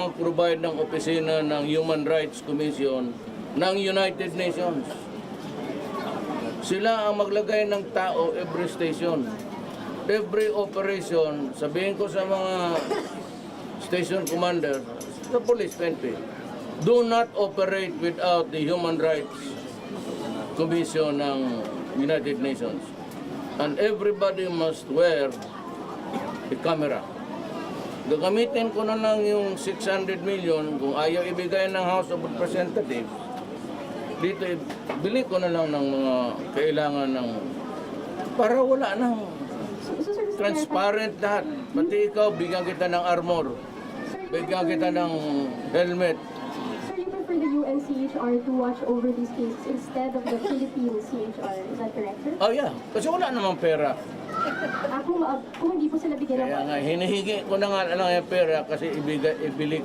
mag-provide ng opisina ng Human Rights Commission ng United Nations. Sila ang maglagay ng tao every station. Every operation, sabihin ko sa mga station commander, the police PNP, do not operate without the Human Rights Commission ng United Nations. And everybody must wear a camera. Gagamitin ko na lang yung 600 million kung ayaw ibigay ng House of Representatives. Dito, bili ko na lang ng mga kailangan ng para wala ko transparent lahat. Pati ikaw, bigyan kita ng armor. Bigyan kita ng helmet. Sir, you prefer the UNCHR to watch over these cases instead of the Philippine CHR. Is that correct, sir? Oh yeah, kasi wala namang pera. Ah, kung, ah, kung hindi po sila bigyan ng Kaya nga, hinihingi ko na nga lang yung pera kasi ibigay, ibili